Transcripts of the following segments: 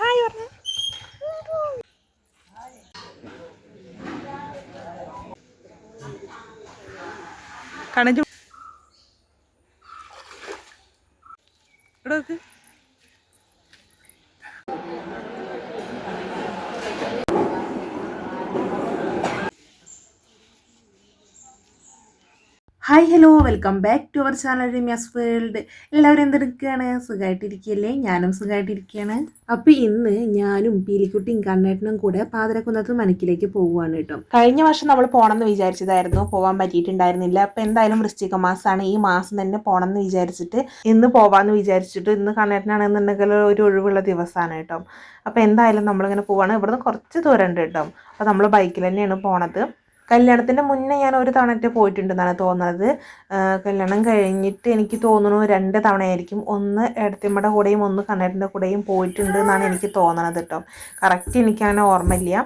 Hi പറഞ്ഞു. കണഞ്ചു ഇവിടെ hi hello welcome back to our channel Ramya's world എല്ലാവരും എന്തെടുക്കുകയാണ്? സുഖമായിട്ടിരിക്കുകയല്ലേ ഞാനും സുഖമായിട്ടിരിക്കുകയാണ് അപ്പോൾ ഇന്ന് ഞാനും പീലിക്കുട്ടിയും കണ്ണേട്ടനും കൂടെ പാതിരക്കുന്നത്ത് മനക്കിലേക്ക് പോവുകയാണ് കേട്ടോ. കഴിഞ്ഞ വർഷം നമ്മൾ പോകണമെന്ന് വിചാരിച്ചതായിരുന്നു. പോകാൻ പറ്റിയിട്ടുണ്ടായിരുന്നില്ല. അപ്പം എന്തായാലും വൃശ്ചിക മാസമാണ്. ഈ മാസം തന്നെ പോകണമെന്ന് വിചാരിച്ചിട്ട് ഇന്ന് പോവാന്ന് വിചാരിച്ചിട്ട് ഇന്ന് കണ്ണേട്ടനാണെന്നുണ്ടെങ്കിൽ ഒരു ഒഴിവുള്ള ദിവസമാണ് കേട്ടോ. അപ്പം എന്തായാലും നമ്മളിങ്ങനെ പോവാണ്. ഇവിടുന്ന് കുറച്ച് ദൂരം ഉണ്ട് കേട്ടോ. അപ്പം നമ്മൾ ബൈക്കിൽ തന്നെയാണ് പോണത്. കല്യാണത്തിന്റെ മുന്നേ ഞാൻ ഒരു തവണത്തെ പോയിട്ടുണ്ടെന്നാണ് തോന്നുന്നത്. കല്യാണം കഴിഞ്ഞിട്ട് എനിക്ക് തോന്നുന്നു രണ്ട് തവണയായിരിക്കും. ഒന്ന് എടത്തിമ്മയുടെ കൂടെയും ഒന്ന് കണ്ണേട്ടന്റെ കൂടെയും പോയിട്ടുണ്ട് എന്നാണ് എനിക്ക് തോന്നണത് കേട്ടോ. കറക്റ്റ് എനിക്കങ്ങനെ ഓർമ്മയില്ല.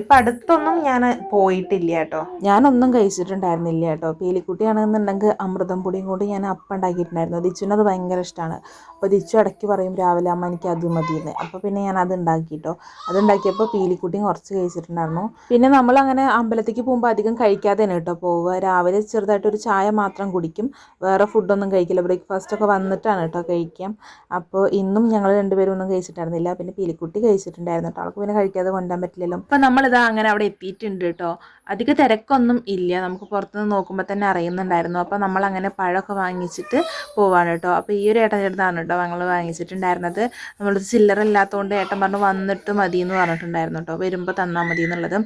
ഇപ്പം അടുത്തൊന്നും ഞാൻ പോയിട്ടില്ല കേട്ടോ. ഞാനൊന്നും കഴിച്ചിട്ടുണ്ടായിരുന്നില്ല കേട്ടോ. പീലിക്കുട്ടിയാണെന്നുണ്ടെങ്കിൽ അമൃതം പൊടിയും കൊണ്ട് ഞാൻ അപ്പം ഉണ്ടാക്കിയിട്ടുണ്ടായിരുന്നു. ദിച്ചുവിനത് ഭയങ്കര ഇഷ്ടമാണ് അപ്പോൾ ദിച്ചു ഇടയ്ക്ക് പറയും രാവിലെ അമ്മ എനിക്ക് അത് മതിയെന്ന്. അപ്പോൾ പിന്നെ ഞാൻ അത് ഉണ്ടാക്കി കേട്ടോ. അത് ഉണ്ടാക്കിയപ്പോൾ പീലിക്കുട്ടിയും കുറച്ച് കഴിച്ചിട്ടുണ്ടായിരുന്നു. പിന്നെ നമ്മൾ അങ്ങനെ അമ്പലത്തേക്ക് പോകുമ്പോൾ അധികം കഴിക്കാതെ തന്നെ കേട്ടോ പോവുക. രാവിലെ ചെറുതായിട്ടൊരു ചായ മാത്രം കുടിക്കും. വേറെ ഫുഡൊന്നും കഴിക്കില്ല. ബ്രേക്ക്ഫാസ്റ്റ് ഒക്കെ വന്നിട്ടാണ് കേട്ടോ കഴിക്കാം അപ്പോൾ ഇന്നും ഞങ്ങൾ രണ്ടുപേരും ഒന്നും കഴിച്ചിട്ടുണ്ടായിരുന്നില്ല. പിന്നെ പീലിക്കുട്ടി കഴിച്ചിട്ടുണ്ടായിരുന്നു കേട്ടോ. അവൾക്ക് പിന്നെ കഴിക്കാതെ കൊണ്ടാൻ പറ്റില്ലല്ലോ. അപ്പം നമ്മളിതാ അങ്ങനെ അവിടെ എത്തിയിട്ടുണ്ട് കേട്ടോ. അധിക തിരക്കൊന്നും ഇല്ല. നമുക്ക് പുറത്തുനിന്ന് നോക്കുമ്പോൾ തന്നെ അറിയുന്നുണ്ടായിരുന്നു. അപ്പോൾ നമ്മൾ അങ്ങനെ പഴമൊക്കെ വാങ്ങിച്ചിട്ട് പോവാണ് കേട്ടോ. അപ്പോൾ ഈ ഒരു ഏട്ടന്റെ അടുത്താണ് കേട്ടോ ഞങ്ങൾ വാങ്ങിച്ചിട്ടുണ്ടായിരുന്നത്. നമ്മളത് ചില്ലറല്ലാത്തതുകൊണ്ട് ഏട്ടൻ പറഞ്ഞു വന്നിട്ട് മതി എന്ന് പറഞ്ഞിട്ടുണ്ടായിരുന്നു കേട്ടോ. വരുമ്പോൾ തന്നാൽ മതി എന്നുള്ളത്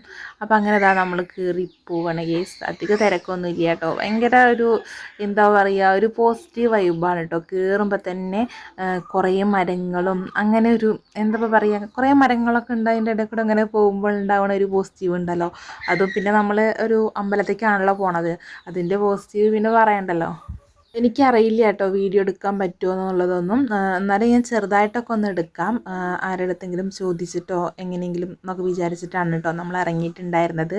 അപ്പോൾ അങ്ങനെ ഇതാ നമ്മൾ കയറി പോവണ കേസ് അധിക തിരക്കൊന്നും ഇല്ല കേട്ടോ ഭയങ്കര ഒരു എന്താ പറയുക ഒരു പോസിറ്റീവ് വൈബാണ് കേട്ടോ കയറുമ്പോൾ തന്നെ കുറേ മരങ്ങളും അങ്ങനെ ഒരു എന്താ പറയുക കുറേ മരങ്ങളൊക്കെ ഉണ്ട് അതിന്റെ ഇടയിൽ കൂടെ അങ്ങനെ പോകുമ്പോൾ ഉണ്ടാവുന്ന ഒരു പോസിറ്റീവ് ഉണ്ടല്ലോ. അതും പിന്നെ നമ്മൾ ഒരു അമ്പലത്തേക്കാണല്ലോ പോണത്. അതിന്റെ പോസിറ്റീവ് പിന്നെ പറയണ്ടല്ലോ. എനിക്കറിയില്ല കേട്ടോ വീഡിയോ എടുക്കാൻ പറ്റുമോ എന്നുള്ളതൊന്നും. എന്നാലും ഞാൻ ചെറുതായിട്ടൊക്കെ ഒന്ന് എടുക്കാം. ആരുടെ അടുത്തെങ്കിലും ചോദിച്ചിട്ടോ എങ്ങനെയെങ്കിലും എന്നൊക്കെ വിചാരിച്ചിട്ടാണ് കേട്ടോ നമ്മൾ ഇറങ്ങിയിട്ടുണ്ടായിരുന്നത്.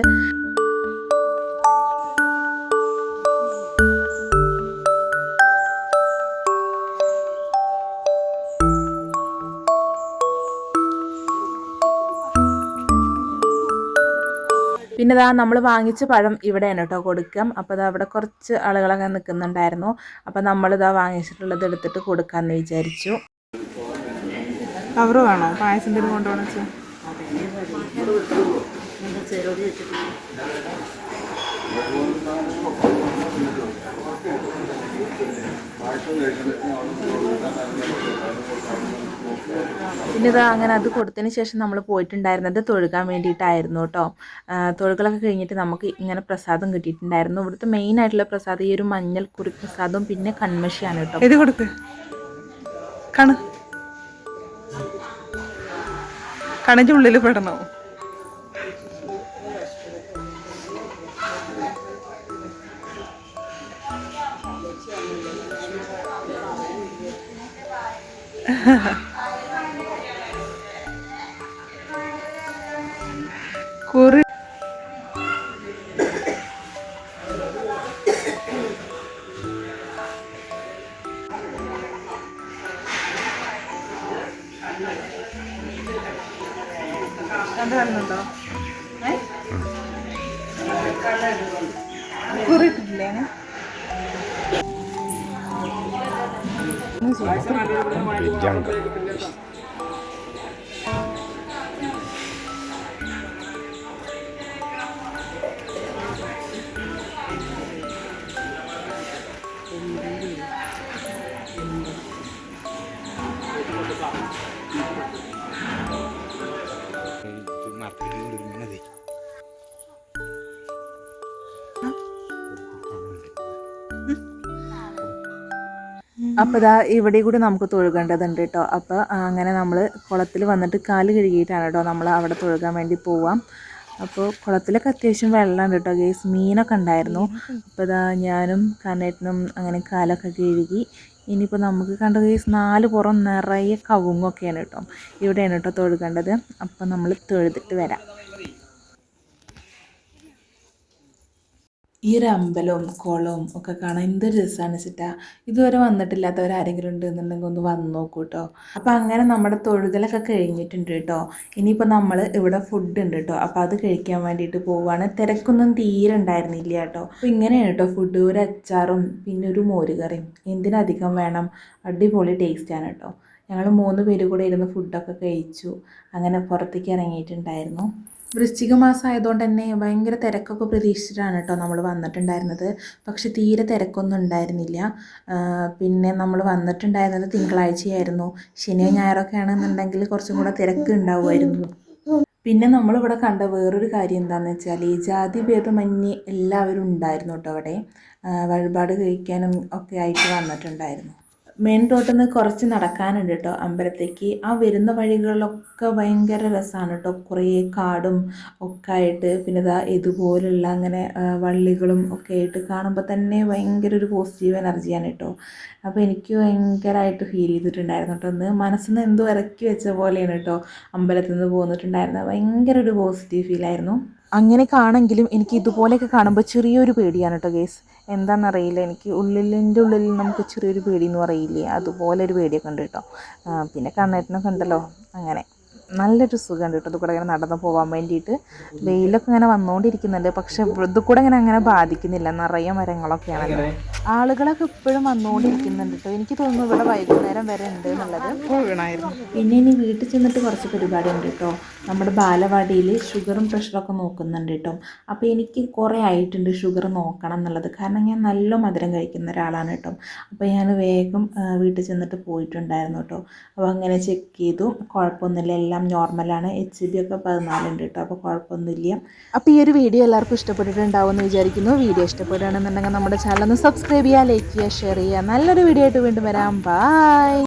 പിന്നെ ഇതാ നമ്മൾ വാങ്ങിച്ച പഴം ഇവിടെയാണ് കേട്ടോ കൊടുക്കാം അപ്പോൾ ഇതാ അവിടെ കുറച്ച് ആളുകളൊക്കെ നിൽക്കുന്നുണ്ടായിരുന്നു അപ്പോൾ നമ്മളിതാ വാങ്ങിച്ചിട്ടുള്ളത് എടുത്തിട്ട് കൊടുക്കാമെന്ന് വിചാരിച്ചു. കവറ് വേണോ? പായസം കൊണ്ടുപോകണം വെച്ചാൽ പിന്നെ ഇതാ അങ്ങനെ അത് കൊടുത്തതിന് ശേഷം നമ്മൾ പോയിട്ടുണ്ടായിരുന്നത് തൊഴുകാൻ വേണ്ടിയിട്ടായിരുന്നു കേട്ടോ തൊഴുകളൊക്കെ കഴിഞ്ഞിട്ട് നമുക്ക് ഇങ്ങനെ പ്രസാദം കിട്ടിയിട്ടുണ്ടായിരുന്നു. ഇവിടുത്തെ മെയിൻ ആയിട്ടുള്ള പ്രസാദം ഈ ഒരു മഞ്ഞൾ കുറി പ്രസാദവും പിന്നെ കൺമഷിയാണ് കേട്ടോ ഇത് കൊടുക്ക്? കണ്. കണിന്റെ ഉള്ളിൽ പെടണോ. കുറി. അത് വരുന്നുണ്ടോ കുറി Janga. അപ്പോൾ ഇതാ ഇവിടെ കൂടി നമുക്ക് തൊഴുകേണ്ടതുണ്ട് കേട്ടോ. അപ്പോൾ അങ്ങനെ നമ്മൾ കുളത്തിൽ വന്നിട്ട് കാൽ കഴുകിയിട്ടാണ് കേട്ടോ നമ്മൾ അവിടെ തൊഴുകാൻ വേണ്ടി പോവാം. അപ്പോൾ കുളത്തിലൊക്കെ അത്യാവശ്യം വെള്ളമുണ്ട് കേട്ടോ ഗേസ്. മീനൊക്കെ ഉണ്ടായിരുന്നു. അപ്പോൾ ഇതാ ഞാനും കണ്ണേട്ടനും അങ്ങനെ കാലൊക്കെ കഴുകി. ഇനിയിപ്പോൾ നമുക്ക് കണ്ട ഗേസ് നാല് പുറം നിറയെ കവുങ്ങൊക്കെയാണ് കേട്ടോ ഇവിടെയാണ് കേട്ടോ തൊഴുകേണ്ടത്. അപ്പോൾ നമ്മൾ തൊഴുതിട്ട് വരാം. ഈ ഒരു അമ്പലവും കുളവും ഒക്കെ കാണാൻ എന്തൊരു രസമാണ് വെച്ചിട്ടാ ഇതുവരെ വന്നിട്ടില്ലാത്തവരാരെങ്കിലും ഉണ്ടെന്നുണ്ടെങ്കിൽ ഒന്ന് വന്ന് നോക്കൂ കേട്ടോ അപ്പോൾ അങ്ങനെ നമ്മുടെ തൊഴുകലൊക്കെ കഴിഞ്ഞിട്ടുണ്ട് കേട്ടോ ഇനിയിപ്പോൾ നമ്മൾ ഇവിടെ ഫുഡ് ഉണ്ട് കേട്ടോ അപ്പോൾ അത് കഴിക്കാൻ വേണ്ടിയിട്ട് പോവുകയാണ് തിരക്കൊന്നും തീരെ ഉണ്ടായിരുന്നില്ല കേട്ടോ അപ്പോൾ ഇങ്ങനെയാണ് കേട്ടോ ഫുഡ് ഒരു അച്ചാറും പിന്നെ ഒരു മോരുകറിയും. എന്തിനധികം വേണം? അടിപൊളി ടേസ്റ്റാണ് കേട്ടോ ഞങ്ങൾ മൂന്ന് പേര് കൂടെ ഇരുന്ന് ഫുഡൊക്കെ കഴിച്ചു. അങ്ങനെ പുറത്തേക്ക് ഇറങ്ങിയിട്ടുണ്ടായിരുന്നു. വൃശ്ചിക മാസം ആയതുകൊണ്ട് തന്നെ ഭയങ്കര തിരക്കൊക്കെ പ്രതീക്ഷിച്ചിട്ടാണ് കേട്ടോ നമ്മൾ വന്നിട്ടുണ്ടായിരുന്നത്. പക്ഷെ തീരെ തിരക്കൊന്നും ഉണ്ടായിരുന്നില്ല. പിന്നെ നമ്മൾ വന്നിട്ടുണ്ടായിരുന്നത് തിങ്കളാഴ്ചയായിരുന്നു. ശനിയോ ഞായറൊക്കെ ആണെന്നുണ്ടെങ്കിൽ കുറച്ചും കൂടെ തിരക്ക് ഉണ്ടാവുമായിരുന്നു. പിന്നെ നമ്മളിവിടെ കണ്ട വേറൊരു കാര്യം എന്താണെന്ന് വെച്ചാൽ ഈ ജാതി ഭേദമന്യേ എല്ലാവരും ഉണ്ടായിരുന്നു കേട്ടോ അവിടെ. വഴിപാട് കഴിക്കാനും ഒക്കെ ആയിട്ട് വന്നിട്ടുണ്ടായിരുന്നു. മെയിൻ റോഡിൽ നിന്ന് കുറച്ച് നടക്കാനുണ്ട് കേട്ടോ അമ്പലത്തേക്ക്. ആ വരുന്ന വഴികളിലൊക്കെ ഭയങ്കര രസമാണ് കേട്ടോ കുറേ കാടും ഒക്കെ ആയിട്ട് പിന്നെ ഇതാ ഇതുപോലുള്ള അങ്ങനെ വള്ളികളും ഒക്കെ ആയിട്ട് കാണുമ്പോൾ തന്നെ ഭയങ്കര ഒരു പോസിറ്റീവ് എനർജിയാണ് കേട്ടോ അപ്പോൾ എനിക്ക് ഭയങ്കരമായിട്ട് ഫീൽ ചെയ്തിട്ടുണ്ടായിരുന്നു കേട്ടോ ഒന്ന് മനസ്സിൽ നിന്ന് എന്തോ ഇറക്കി വെച്ച പോലെയാണ് കേട്ടോ അമ്പലത്തിൽ നിന്ന് പോന്നിട്ടുണ്ടായിരുന്നത് ഭയങ്കര ഒരു പോസിറ്റീവ് ഫീലായിരുന്നു അങ്ങനെ കാണെങ്കിലും എനിക്ക് ഇതുപോലെയൊക്കെ കാണുമ്പോൾ ചെറിയൊരു പേടിയാണ് കേട്ടോ ഗേസ്. എന്താണെന്നറിയില്ല എനിക്ക് ഉള്ളിലിന്റെ ഉള്ളിൽ നമുക്ക് ചെറിയൊരു പേടി എന്ന് പറയില്ലേ? അതുപോലെ ഒരു പേടിയൊക്കെ ഉണ്ട് കേട്ടോ. പിന്നെ കണ്ണേറ്റനെ കണ്ടല്ലോ അങ്ങനെ നല്ലൊരു സുഖമുണ്ട് കേട്ടോ. ഇത് കൂടെ ഇങ്ങനെ നടന്നു പോകാൻ വേണ്ടിയിട്ട്. വെയിലൊക്കെ ഇങ്ങനെ വന്നുകൊണ്ടിരിക്കുന്നുണ്ട് പക്ഷേ ഇത് കൂടെ ഇങ്ങനെ അങ്ങനെ ബാധിക്കുന്നില്ല. നിറയെ മരങ്ങളൊക്കെയാണല്ലോ ആളുകളൊക്കെ ഇപ്പോഴും വന്നുകൊണ്ടിരിക്കുന്നുണ്ട് കേട്ടോ എനിക്ക് തോന്നുന്നു ഇവിടെ വൈകുന്നേരം വരെ ഉണ്ട് എന്നുള്ളത്. വീണായിരുന്നു പിന്നെ ഇനി വീട്ടിൽ ചെന്നിട്ട് കുറച്ച് പരിപാടി ഉണ്ട് കേട്ടോ നമ്മുടെ ബാലവാടിയിൽ ഷുഗറും പ്രഷറൊക്കെ നോക്കുന്നുണ്ട് കേട്ടോ അപ്പോൾ എനിക്ക് കുറേ ആയിട്ടുണ്ട് ഷുഗർ നോക്കണം എന്നുള്ളത്. കാരണം ഞാൻ നല്ല മധുരം കഴിക്കുന്ന ഒരാളാണ് കേട്ടോ അപ്പോൾ ഞാൻ വേഗം വീട്ടിൽ ചെന്നിട്ട് പോയിട്ടുണ്ടായിരുന്നു കേട്ടോ അപ്പോൾ അങ്ങനെ ചെക്ക് ചെയ്തു. കുഴപ്പമൊന്നുമില്ല. എല്ലാം നോർമലാണ് എച്ച് ബി ഒക്കെ പതിനാലുണ്ട് കേട്ടോ അപ്പോൾ കുഴപ്പമൊന്നുമില്ല. അപ്പോൾ ഈ ഒരു വീഡിയോ എല്ലാവർക്കും ഇഷ്ടപ്പെട്ടിട്ടുണ്ടാവുമെന്ന് വിചാരിക്കുന്നു. വീഡിയോ ഇഷ്ടപ്പെടുകയാണെന്നുണ്ടെങ്കിൽ നമ്മുടെ ചാനൽ ഒന്ന് സബ്സ്ക്രൈബ് ചെയ്യുക ഷെയർ ചെയ്യുക നല്ലൊരു വീഡിയോ ആയിട്ട് വീണ്ടും വരാം. ബൈ